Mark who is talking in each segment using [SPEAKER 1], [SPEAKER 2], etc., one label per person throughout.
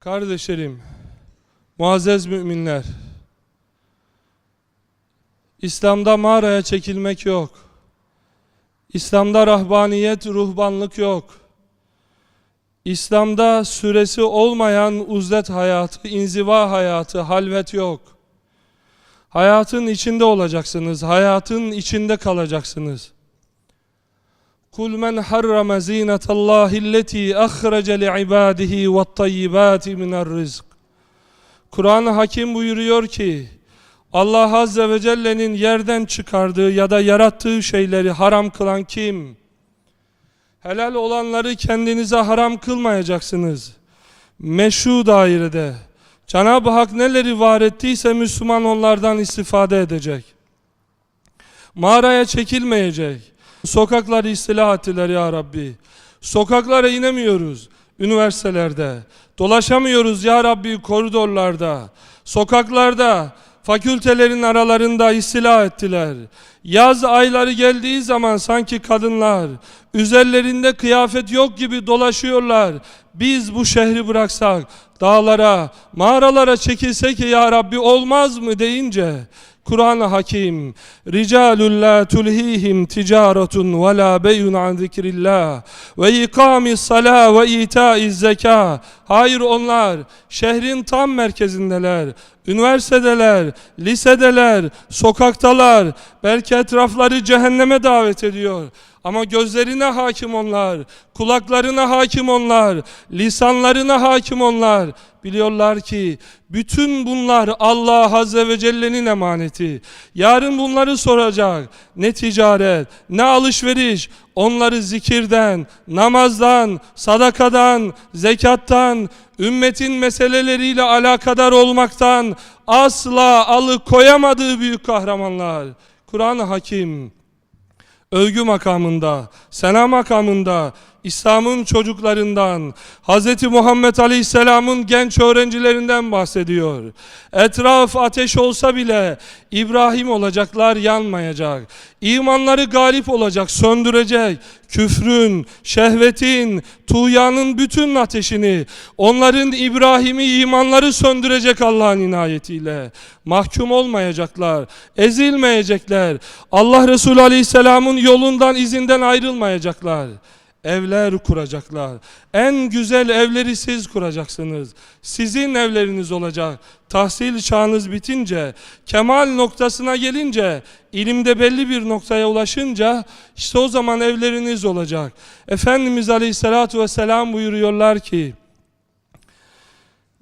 [SPEAKER 1] Kardeşlerim, muazzez müminler, İslam'da mağaraya çekilmek yok. İslam'da rahbaniyet, ruhbanlık yok. İslam'da süresi olmayan uzlet hayatı, inziva hayatı, halvet yok. Hayatın içinde olacaksınız, hayatın içinde kalacaksınız. قل من حرم زينة الله التي أخرج لعباده والطيبات من الرزق Kur'an-ı Hakim buyuruyor ki Allah Azze ve Celle'nin yerden çıkardığı ya da yarattığı şeyleri haram kılan kim? Helal olanları kendinize haram kılmayacaksınız. Meşru dairede. Cenab-ı Hak neleri var ettiyse Müslüman onlardan istifade edecek. Mağaraya çekilmeyecek. Sokakları istila ettiler ya Rabbi. Sokaklara inemiyoruz. Üniversitelerde. Dolaşamıyoruz ya Rabbi koridorlarda. Sokaklarda. Fakültelerin aralarında istila ettiler. Yaz ayları geldiği zaman sanki kadınlar üzerlerinde kıyafet yok gibi dolaşıyorlar. Biz bu şehri bıraksak dağlara, mağaralara çekilsek ya Rabbi olmaz mı deyince Kur'an-ı Hakim Ricalun la tulhihim ticaretun ve la beyun an zikrillah ve ikamis salah ve itaiz zeka Hayır onlar şehrin tam merkezindeler üniversitedeler, lisedeler, sokaktalar belki etrafları cehenneme davet ediyor ama gözlerine hakim onlar, kulaklarına hakim onlar, lisanlarına hakim onlar. Biliyorlar ki bütün bunlar Allah Azze ve Celle'nin emaneti. Yarın bunları soracak. Ne ticaret, ne alışveriş. Onları zikirden, namazdan, sadakadan, zekattan, ümmetin meseleleriyle alakadar olmaktan asla alıkoyamadığı büyük kahramanlar. Kur'an-ı Hakim övgü makamında, sena makamında, İslam'ın çocuklarından, Hz. Muhammed Aleyhisselam'ın genç öğrencilerinden bahsediyor. Etraf ateş olsa bile İbrahim olacaklar yanmayacak. İmanları galip olacak, söndürecek. Küfrün, şehvetin, tuğyanın bütün ateşini, onların İbrahim'i imanları söndürecek Allah'ın inayetiyle. Mahkum olmayacaklar, ezilmeyecekler. Allah Resulü Aleyhisselam'ın yolundan, izinden ayrılmayacaklar evler kuracaklar. En güzel evleri siz kuracaksınız. Sizin evleriniz olacak. Tahsil çağınız bitince, kemal noktasına gelince, ilimde belli bir noktaya ulaşınca işte o zaman evleriniz olacak. Efendimiz Aleyhisselatü Vesselam buyuruyorlar ki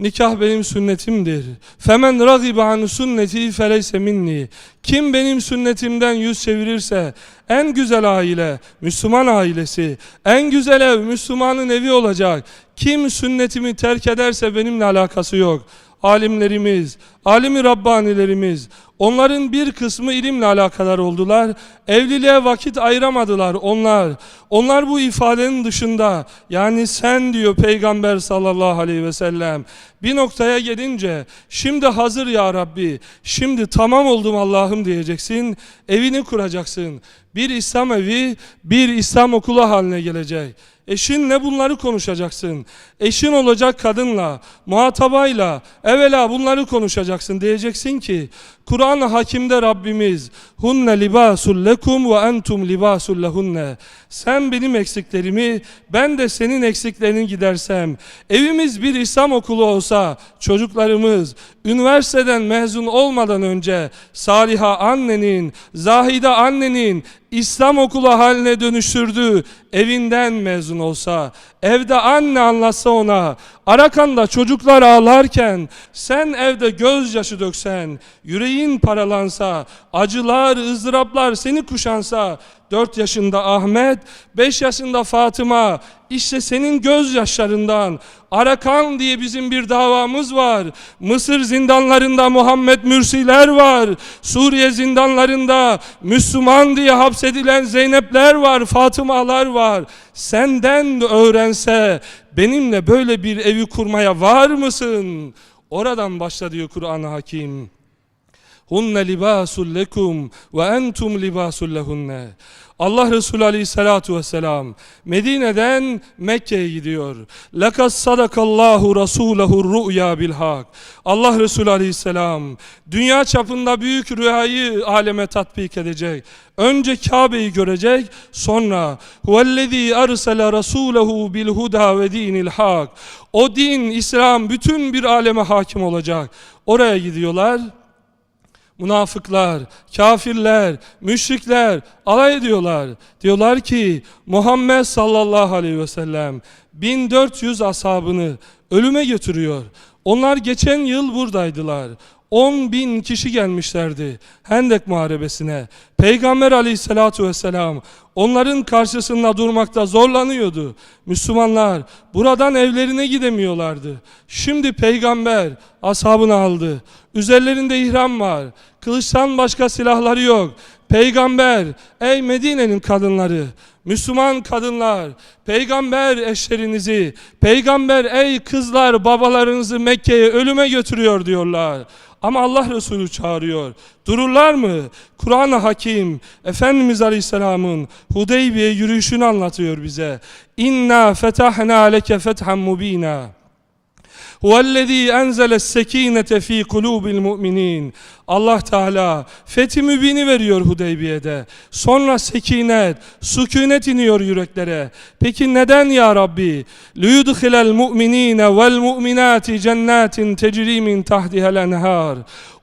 [SPEAKER 1] Nikah benim sünnetimdir. Femen ragibe an sünneti feleyse minni. Kim benim sünnetimden yüz çevirirse en güzel aile Müslüman ailesi, en güzel ev Müslümanın evi olacak. Kim sünnetimi terk ederse benimle alakası yok. Alimlerimiz, alimi Rabbanilerimiz, onların bir kısmı ilimle alakadar oldular. Evliliğe vakit ayıramadılar onlar. Onlar bu ifadenin dışında yani sen diyor Peygamber sallallahu aleyhi ve sellem bir noktaya gelince şimdi hazır ya Rabbi şimdi tamam oldum Allah'ım diyeceksin evini kuracaksın bir İslam evi bir İslam okulu haline gelecek Eşinle bunları konuşacaksın. Eşin olacak kadınla, muhatabayla, evvela bunları konuşacaksın. Diyeceksin ki, Kur'an-ı Hakim'de Rabbimiz, hunne libasul lekum ve entum libasul lehunne. Sen benim eksiklerimi, ben de senin eksiklerini gidersem, evimiz bir İslam okulu olsa, çocuklarımız, üniversiteden mezun olmadan önce, Saliha annenin, Zahide annenin, İslam okulu haline dönüştürdü. Evinden mezun olsa, evde anne anlatsa ona, Arakan'da çocuklar ağlarken, sen evde gözyaşı döksen, yüreğin paralansa, acılar, ızdıraplar seni kuşansa, 4 yaşında Ahmet, 5 yaşında Fatıma, işte senin gözyaşlarından Arakan diye bizim bir davamız var. Mısır zindanlarında Muhammed Mürsiler var. Suriye zindanlarında Müslüman diye hapsedilen Zeynepler var, Fatımalar var. Senden öğrense benimle böyle bir evi kurmaya var mısın? Oradan başla diyor Kur'an-ı Hakim. Hunne libasul lekum ve entum libasul lehunne. Allah Resulü Aleyhisselatu Vesselam Medine'den Mekke'ye gidiyor. Lekas sadakallahu rasulehu ru'ya bil hak. Allah Resulü Aleyhisselam dünya çapında büyük rüyayı aleme tatbik edecek. Önce Kabe'yi görecek, sonra huvellezî ersele rasulehu bil huda ve. O din, İslam bütün bir aleme hakim olacak. Oraya gidiyorlar. Münafıklar, kafirler, müşrikler alay ediyorlar. Diyorlar ki Muhammed sallallahu aleyhi ve sellem 1400 ashabını ölüme götürüyor. Onlar geçen yıl buradaydılar. 10 bin kişi gelmişlerdi Hendek Muharebesi'ne. Peygamber aleyhissalatu vesselam onların karşısında durmakta zorlanıyordu. Müslümanlar buradan evlerine gidemiyorlardı. Şimdi peygamber ashabını aldı. Üzerlerinde ihram var. Kılıçtan başka silahları yok. Peygamber, ey Medine'nin kadınları, Müslüman kadınlar, peygamber eşlerinizi, peygamber ey kızlar babalarınızı Mekke'ye ölüme götürüyor diyorlar. Ama Allah Resulü çağırıyor. Dururlar mı? Kur'an-ı Hakim, Efendimiz Aleyhisselam'ın Hudeybiye yürüyüşünü anlatıyor bize. İnna fetahna leke fethan mubina. Huvellezî enzeles sekînete fî kulûbil mu'minîn. Allah Teala fethi mübini veriyor Hudeybiye'de. Sonra sekinet, sükunet iniyor yüreklere. Peki neden ya Rabbi? Liyudkhilel mu'minîne vel mu'minâti cennetin tecrî min tahtihel.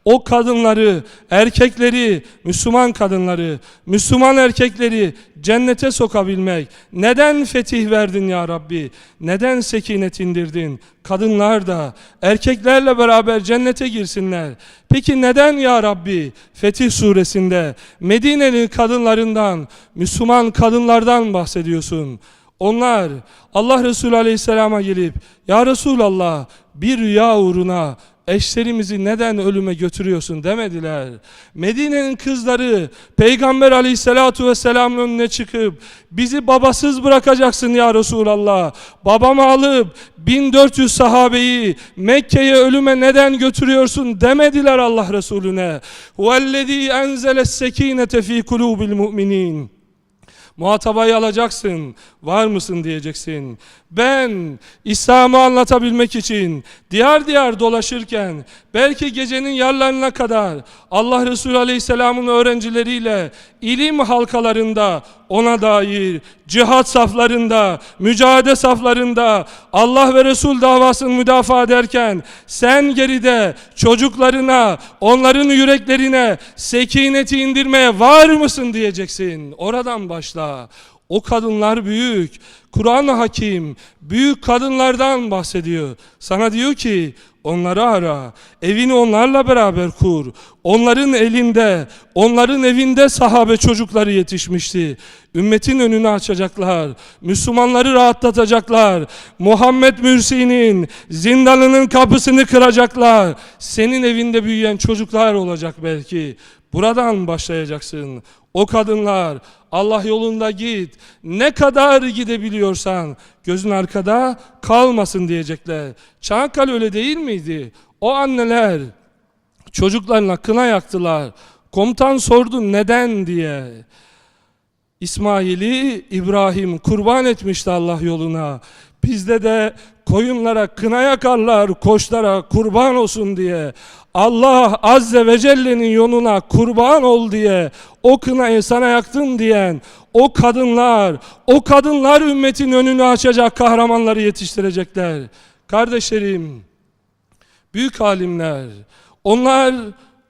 [SPEAKER 1] O kadınları, erkekleri, Müslüman kadınları, Müslüman erkekleri cennete sokabilmek. Neden fetih verdin ya Rabbi? Neden sekinet indirdin? Kadınlar da erkeklerle beraber cennete girsinler. Peki neden ya Rabbi? Fetih suresinde Medine'nin kadınlarından, Müslüman kadınlardan bahsediyorsun. Onlar Allah Resulü Aleyhisselam'a gelip Ya Resulallah bir rüya uğruna eşlerimizi neden ölüme götürüyorsun demediler. Medine'nin kızları Peygamber aleyhissalatu vesselamın önüne çıkıp bizi babasız bırakacaksın ya Resulallah. Babamı alıp 1400 sahabeyi Mekke'ye ölüme neden götürüyorsun demediler Allah Resulüne. Huvellezî enzeles sekînete fî kulûbil mu'minîn. Muhatabayı alacaksın. Var mısın diyeceksin. Ben İslam'ı anlatabilmek için diyar diyar dolaşırken belki gecenin yarlarına kadar Allah Resulü Aleyhisselam'ın öğrencileriyle ilim halkalarında ona dair cihat saflarında, mücadele saflarında Allah ve Resul davasını müdafaa ederken sen geride çocuklarına, onların yüreklerine sekineti indirmeye var mısın diyeceksin. Oradan başla. O kadınlar büyük. Kur'an-ı Hakim büyük kadınlardan bahsediyor. Sana diyor ki onları ara. Evini onlarla beraber kur. Onların elinde, onların evinde sahabe çocukları yetişmişti. Ümmetin önünü açacaklar. Müslümanları rahatlatacaklar. Muhammed Mürsi'nin zindanının kapısını kıracaklar. Senin evinde büyüyen çocuklar olacak belki. Buradan başlayacaksın. O kadınlar Allah yolunda git. Ne kadar gidebiliyorsan gözün arkada kalmasın diyecekler. Çanakkale öyle değil miydi? O anneler çocuklarına kına yaktılar. Komutan sordu neden diye. İsmail'i İbrahim kurban etmişti Allah yoluna. Bizde de koyunlara kına yakarlar, koçlara kurban olsun diye. Allah Azze ve Celle'nin yoluna kurban ol diye o kınayı sana yaktın diyen o kadınlar, o kadınlar ümmetin önünü açacak kahramanları yetiştirecekler. Kardeşlerim, büyük alimler, onlar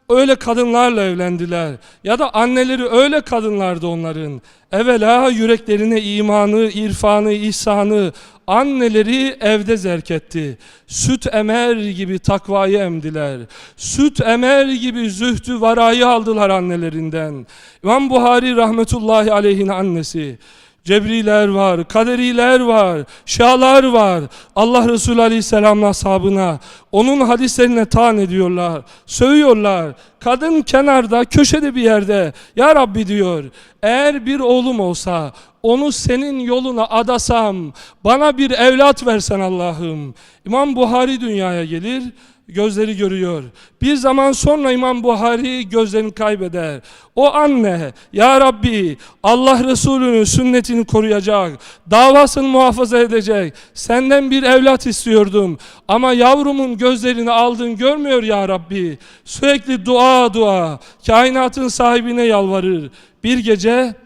[SPEAKER 1] öyle kadınlarla evlendiler. Ya da anneleri öyle kadınlardı onların. Evvela yüreklerine imanı, irfanı, ihsanı, anneleri evde zerk etti. Süt emer gibi takvayı emdiler. Süt emer gibi zühdü varayı aldılar annelerinden. İmam Buhari rahmetullahi aleyhin annesi. Cebriler var, kaderiler var, şalar var. Allah Resulü Aleyhisselam'ın ashabına, onun hadislerine taan ediyorlar, sövüyorlar. Kadın kenarda, köşede bir yerde, Ya Rabbi diyor, eğer bir oğlum olsa, onu senin yoluna adasam, bana bir evlat versen Allah'ım. İmam Buhari dünyaya gelir, gözleri görüyor. Bir zaman sonra İmam Buhari gözlerini kaybeder. O anne, Ya Rabbi Allah Resulü'nün sünnetini koruyacak, davasını muhafaza edecek. Senden bir evlat istiyordum ama yavrumun gözlerini aldın görmüyor Ya Rabbi. Sürekli dua dua, kainatın sahibine yalvarır. Bir gece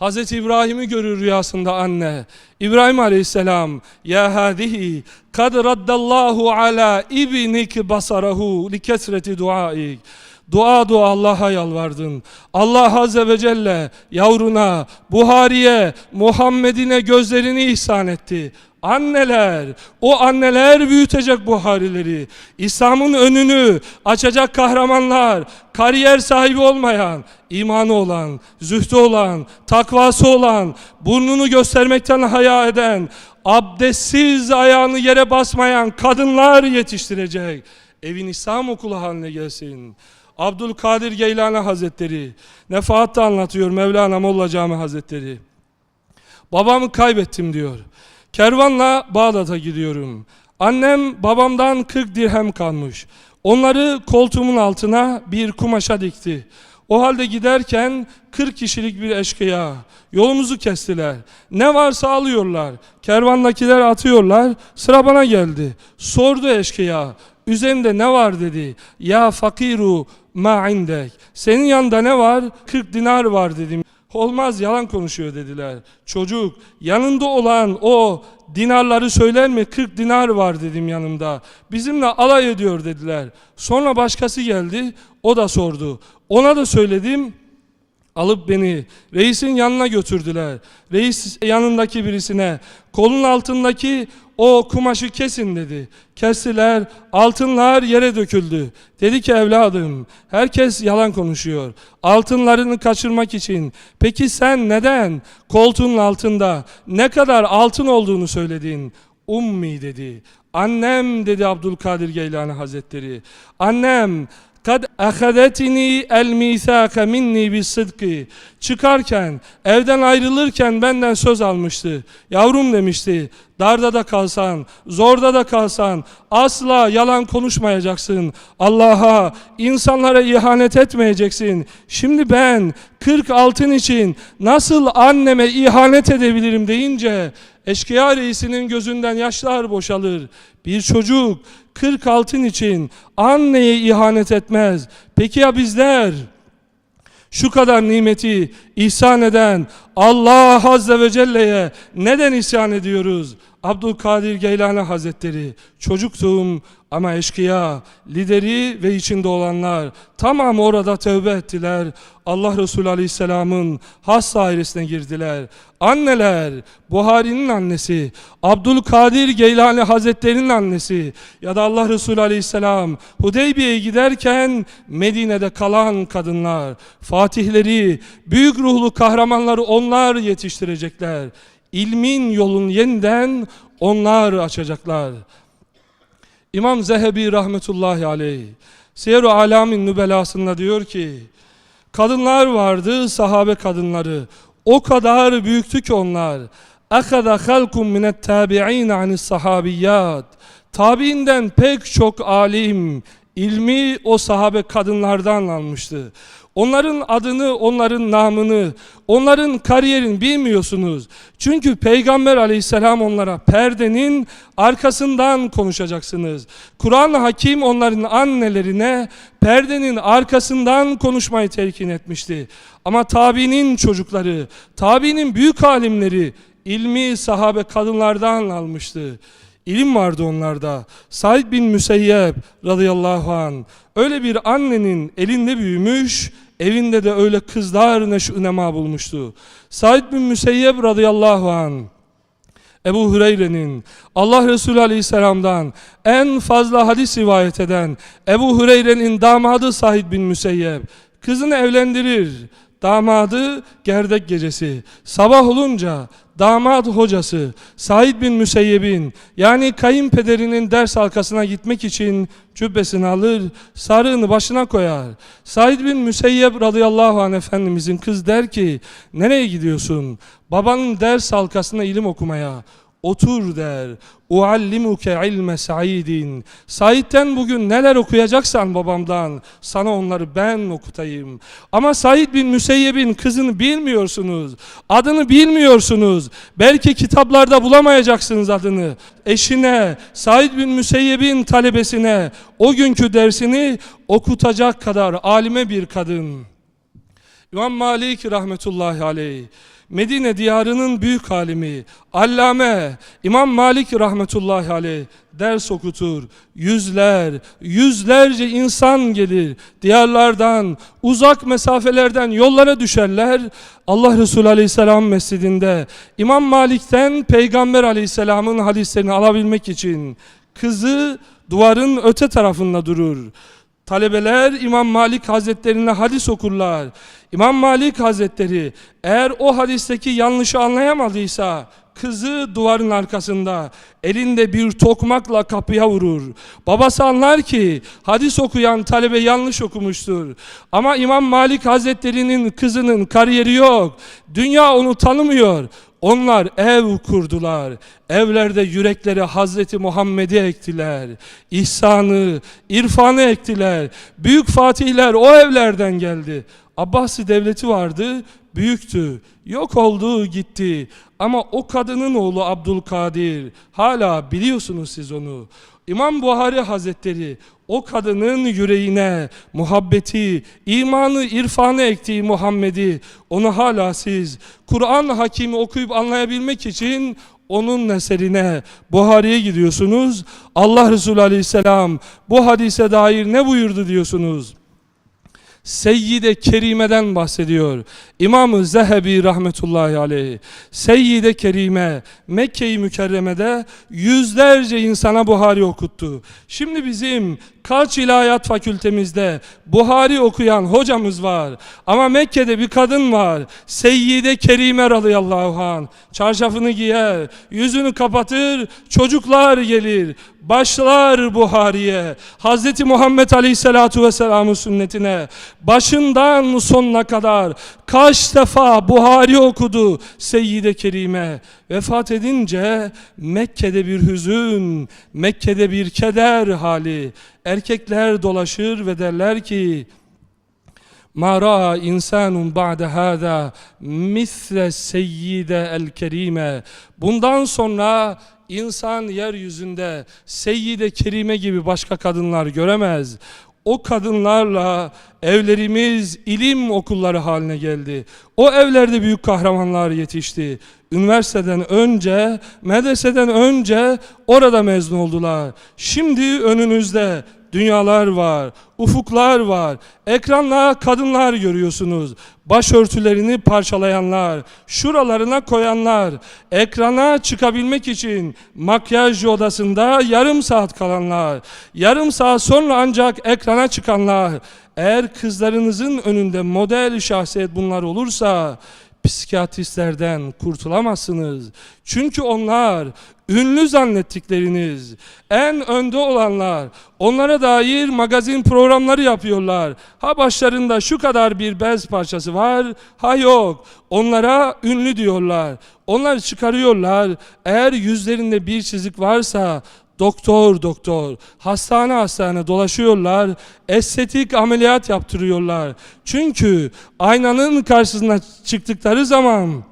[SPEAKER 1] Hazreti İbrahim'i görür rüyasında anne. İbrahim Aleyhisselam ya hadihi kad raddallahu ala ibnik basarahu li kesreti duaik. Dua dua Allah'a yalvardın. Allah Azze ve Celle yavruna, Buhari'ye, Muhammed'ine gözlerini ihsan etti. Anneler, o anneler büyütecek Buharileri. İslam'ın önünü açacak kahramanlar, kariyer sahibi olmayan, imanı olan, zühdü olan, takvası olan, burnunu göstermekten haya eden, abdestsiz ayağını yere basmayan kadınlar yetiştirecek. Evin İslam okulu haline gelsin. Abdülkadir Geylani Hazretleri, Nefahat'ta anlatıyor Mevlana Molla Cami Hazretleri. Babamı kaybettim diyor. Kervanla Bağdat'a gidiyorum. Annem babamdan 40 dirhem kalmış. Onları koltuğumun altına bir kumaşa dikti. O halde giderken 40 kişilik bir eşkıya. Yolumuzu kestiler. Ne varsa alıyorlar. Kervandakiler atıyorlar. Sıra bana geldi. Sordu eşkıya. Üzerinde ne var dedi. Ya fakiru ma indek. Senin yanında ne var? 40 dinar var dedim. Olmaz yalan konuşuyor dediler. Çocuk yanında olan o dinarları söyler mi? 40 dinar var dedim yanımda. Bizimle alay ediyor dediler. Sonra başkası geldi. O da sordu. Ona da söyledim. Alıp beni reisin yanına götürdüler. Reis yanındaki birisine kolun altındaki o kumaşı kesin dedi. Kestiler, altınlar yere döküldü. Dedi ki evladım, herkes yalan konuşuyor. Altınlarını kaçırmak için. Peki sen neden koltuğun altında ne kadar altın olduğunu söyledin? Ummi dedi. Annem dedi Abdülkadir Geylani Hazretleri. Annem kad ahadetini el misaka minni bis sıdkı. Çıkarken, evden ayrılırken benden söz almıştı. Yavrum demişti, darda da kalsan, zorda da kalsan asla yalan konuşmayacaksın. Allah'a, insanlara ihanet etmeyeceksin. Şimdi ben 40 altın için nasıl anneme ihanet edebilirim deyince eşkıya reisinin gözünden yaşlar boşalır. Bir çocuk 40 altın için anneye ihanet etmez. Peki ya bizler? Şu kadar nimeti ihsan eden Allah Azze ve Celle'ye neden isyan ediyoruz? Abdülkadir Geylani Hazretleri çocuktum ama eşkıya, lideri ve içinde olanlar tamam orada tövbe ettiler. Allah Resulü Aleyhisselam'ın has dairesine girdiler. Anneler, Buhari'nin annesi, Abdülkadir Geylani Hazretleri'nin annesi ya da Allah Resulü Aleyhisselam Hudeybiye'ye giderken Medine'de kalan kadınlar, fatihleri, büyük ruhlu kahramanları onlar yetiştirecekler. İlmin yolunu yeniden onlar açacaklar. İmam Zehebi rahmetullahi aleyh Siyer-i Alamin Nübelası'nda diyor ki kadınlar vardı sahabe kadınları o kadar büyüktü ki onlar akada halkum minet tabi'in anis sahabiyyat tabiinden pek çok alim ilmi o sahabe kadınlardan almıştı. Onların adını, onların namını, onların kariyerini bilmiyorsunuz. Çünkü Peygamber aleyhisselam onlara perdenin arkasından konuşacaksınız. Kur'an Hakim onların annelerine perdenin arkasından konuşmayı telkin etmişti. Ama tabiinin çocukları, tabiinin büyük alimleri ilmi sahabe kadınlardan almıştı. İlim vardı onlarda. Said bin Müseyyep radıyallahu an öyle bir annenin elinde büyümüş, evinde de öyle kızlar neş'ünema bulmuştu. Said bin Müseyyep radıyallahu an Ebu Hureyre'nin Allah Resulü Aleyhisselam'dan en fazla hadis rivayet eden Ebu Hureyre'nin damadı Said bin Müseyyep kızını evlendirir. Damadı gerdek gecesi. Sabah olunca damat hocası Said bin Müseyyeb'in yani kayınpederinin ders halkasına gitmek için cübbesini alır, sarığını başına koyar. Said bin Müseyyeb radıyallahu anh efendimizin kız der ki nereye gidiyorsun? Babanın ders halkasına ilim okumaya. Otur der. Uallimuke ilme saidin. Said'den bugün neler okuyacaksan babamdan sana onları ben okutayım. Ama Said bin Müseyyeb'in kızını bilmiyorsunuz. Adını bilmiyorsunuz. Belki kitaplarda bulamayacaksınız adını. Eşine, Said bin Müseyyeb'in talebesine o günkü dersini okutacak kadar alime bir kadın. İmam Malik rahmetullahi aleyh Medine diyarının büyük alimi, allame, İmam Malik rahmetullahi aleyh ders okutur. Yüzler, yüzlerce insan gelir. Diyarlardan, uzak mesafelerden yollara düşerler. Allah Resulü aleyhisselam mescidinde İmam Malik'ten Peygamber aleyhisselamın hadislerini alabilmek için kızı duvarın öte tarafında durur. Talebeler İmam Malik Hazretlerine hadis okurlar. İmam Malik Hazretleri eğer o hadisteki yanlışı anlayamadıysa kızı duvarın arkasında elinde bir tokmakla kapıya vurur. Babası anlar ki hadis okuyan talebe yanlış okumuştur. Ama İmam Malik Hazretleri'nin kızının kariyeri yok. Dünya onu tanımıyor. Onlar ev kurdular. Evlerde yüreklere Hazreti Muhammed'i ektiler. İhsanı, irfanı ektiler. Büyük fatihler o evlerden geldi. Abbasi devleti vardı, büyüktü. Yok oldu, gitti. Ama o kadının oğlu Abdülkadir, hala biliyorsunuz siz onu. İmam Buhari Hazretleri o kadının yüreğine muhabbeti, imanı, irfanı ektiği Muhammed'i onu hala siz Kur'an hakimi okuyup anlayabilmek için onun eserine Buhari'ye gidiyorsunuz. Allah Resulü Aleyhisselam bu hadise dair ne buyurdu diyorsunuz. Seyyide Kerime'den bahsediyor. İmam-ı Zehebi rahmetullahi aleyh. Seyyide Kerime Mekke-i Mükerreme'de yüzlerce insana Buhari okuttu. Şimdi bizim kaç ilahiyat fakültemizde Buhari okuyan hocamız var. Ama Mekke'de bir kadın var. Seyyide Kerime radıyallahu anh. Çarşafını giyer, yüzünü kapatır, çocuklar gelir. Başlar Buhari'ye. Hazreti Muhammed Aleyhisselatu Vesselam'ın sünnetine. Başından sonuna kadar kaç defa Buhari okudu Seyyide Kerime. Vefat edince Mekke'de bir hüzün, Mekke'de bir keder hali. Erkekler dolaşır ve derler ki Ma ra'a insanun ba'de hâzâ misle seyyide el kerime. Bundan sonra insan yeryüzünde seyyide kerime gibi başka kadınlar göremez. O kadınlarla evlerimiz ilim okulları haline geldi. O evlerde büyük kahramanlar yetişti. Üniversiteden önce, medreseden önce orada mezun oldular. Şimdi önünüzde dünyalar var, ufuklar var. Ekranla kadınlar görüyorsunuz. Başörtülerini parçalayanlar, şuralarına koyanlar, ekrana çıkabilmek için makyaj odasında yarım saat kalanlar, yarım saat sonra ancak ekrana çıkanlar. Eğer kızlarınızın önünde model şahsiyet bunlar olursa psikiyatristlerden kurtulamazsınız. Çünkü onlar ünlü zannettikleriniz, en önde olanlar, onlara dair magazin programları yapıyorlar. Ha başlarında şu kadar bir bez parçası var, ha yok. Onlara ünlü diyorlar. Onlar çıkarıyorlar. Eğer yüzlerinde bir çizik varsa Doktor doktor, hastane hastane dolaşıyorlar, estetik ameliyat yaptırıyorlar. Çünkü aynanın karşısına çıktıkları zaman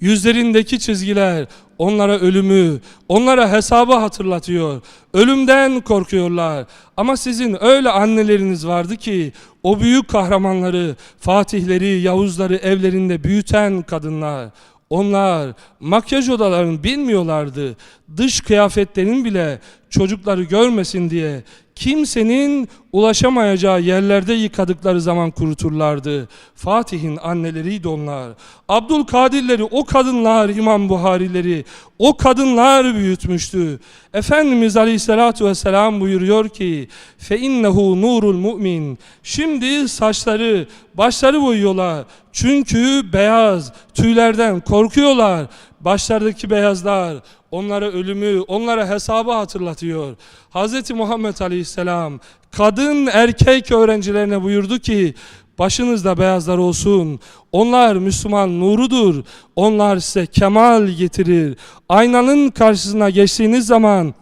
[SPEAKER 1] yüzlerindeki çizgiler onlara ölümü, onlara hesabı hatırlatıyor. Ölümden korkuyorlar. Ama sizin öyle anneleriniz vardı ki o büyük kahramanları, fatihleri, Yavuzları evlerinde büyüten kadınlar. Onlar makyaj odalarını bilmiyorlardı. Dış kıyafetlerin bile çocukları görmesin diye kimsenin ulaşamayacağı yerlerde yıkadıkları zaman kuruturlardı. Fatih'in anneleriydi onlar. Abdülkadirleri o kadınlar İmam Buharileri o kadınlar büyütmüştü. Efendimiz Aleyhisselatü Vesselam buyuruyor ki innehu nurul mu'min. Şimdi saçları, başları boyuyorlar. Çünkü beyaz, tüylerden korkuyorlar. Başlardaki beyazlar onlara ölümü, onlara hesabı hatırlatıyor. Hz. Muhammed Aleyhisselam kadın erkek öğrencilerine buyurdu ki başınızda beyazlar olsun. Onlar Müslüman nurudur. Onlar size kemal getirir. Aynanın karşısına geçtiğiniz zaman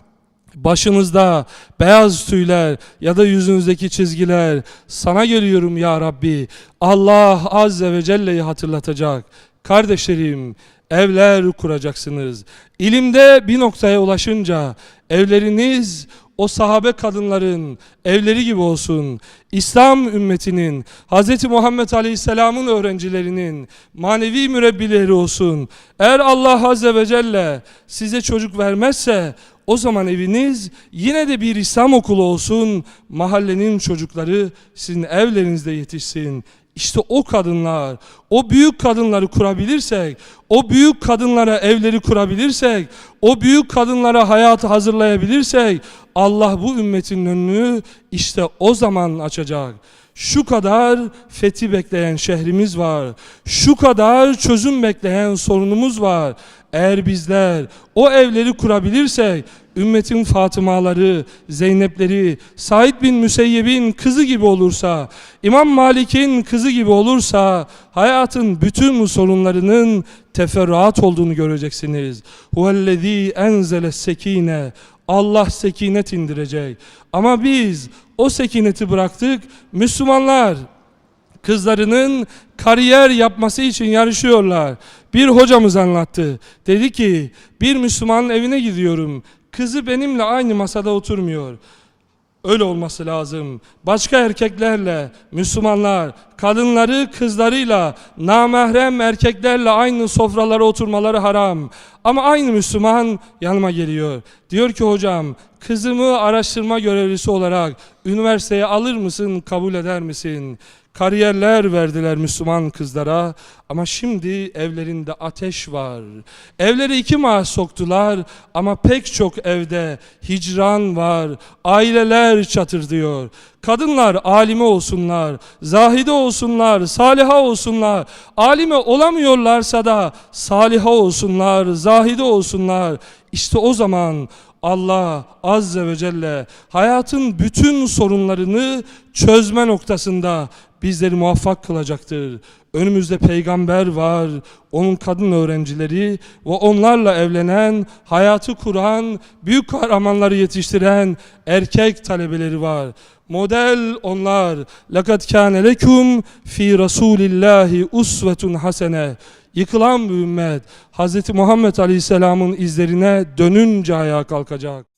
[SPEAKER 1] başınızda beyaz tüyler ya da yüzünüzdeki çizgiler sana geliyorum ya Rabbi. Allah Azze ve Celle'yi hatırlatacak. Kardeşlerim evler kuracaksınız. İlimde bir noktaya ulaşınca evleriniz o sahabe kadınların evleri gibi olsun. İslam ümmetinin, Hz. Muhammed Aleyhisselam'ın öğrencilerinin manevi mürebbileri olsun. Eğer Allah Azze ve Celle size çocuk vermezse o zaman eviniz yine de bir İslam okulu olsun. Mahallenin çocukları sizin evlerinizde yetişsin. İşte o kadınlar, o büyük kadınları kurabilirsek, o büyük kadınlara evleri kurabilirsek, o büyük kadınlara hayatı hazırlayabilirsek, Allah bu ümmetin önünü işte o zaman açacak. Şu kadar fethi bekleyen şehrimiz var. Şu kadar çözüm bekleyen sorunumuz var. Eğer bizler o evleri kurabilirsek ümmetin Fatımaları, Zeynepleri, Said bin Müseyyeb'in kızı gibi olursa, İmam Malik'in kızı gibi olursa hayatın bütün sorunlarının teferruat olduğunu göreceksiniz. Huvellezî enzele sekine Allah sekinet indirecek. Ama biz o sekineti bıraktık. Müslümanlar kızlarının kariyer yapması için yarışıyorlar. Bir hocamız anlattı. Dedi ki bir Müslümanın evine gidiyorum. Kızı benimle aynı masada oturmuyor. Öyle olması lazım. Başka erkeklerle, Müslümanlar, kadınları kızlarıyla, namahrem erkeklerle aynı sofralara oturmaları haram. Ama aynı Müslüman yanıma geliyor. Diyor ki hocam, kızımı araştırma görevlisi olarak üniversiteye alır mısın, kabul eder misin? Kariyerler verdiler Müslüman kızlara ama şimdi evlerinde ateş var. Evlere iki maaş soktular ama pek çok evde hicran var. Aileler çatırdıyor. Kadınlar alime olsunlar, zahide olsunlar, saliha olsunlar. Alime olamıyorlarsa da saliha olsunlar, zahide olsunlar. İşte o zaman Allah Azze ve Celle hayatın bütün sorunlarını çözme noktasında bizleri muvaffak kılacaktır. Önümüzde peygamber var, onun kadın öğrencileri ve onlarla evlenen, hayatı kuran, büyük kahramanları yetiştiren erkek talebeleri var. Model onlar. Lekad kâne lekum fi Rasulillahi usvetun hasene. Yıkılan bir ümmet Hz. Muhammed Aleyhisselam'ın izlerine dönünce ayağa kalkacak.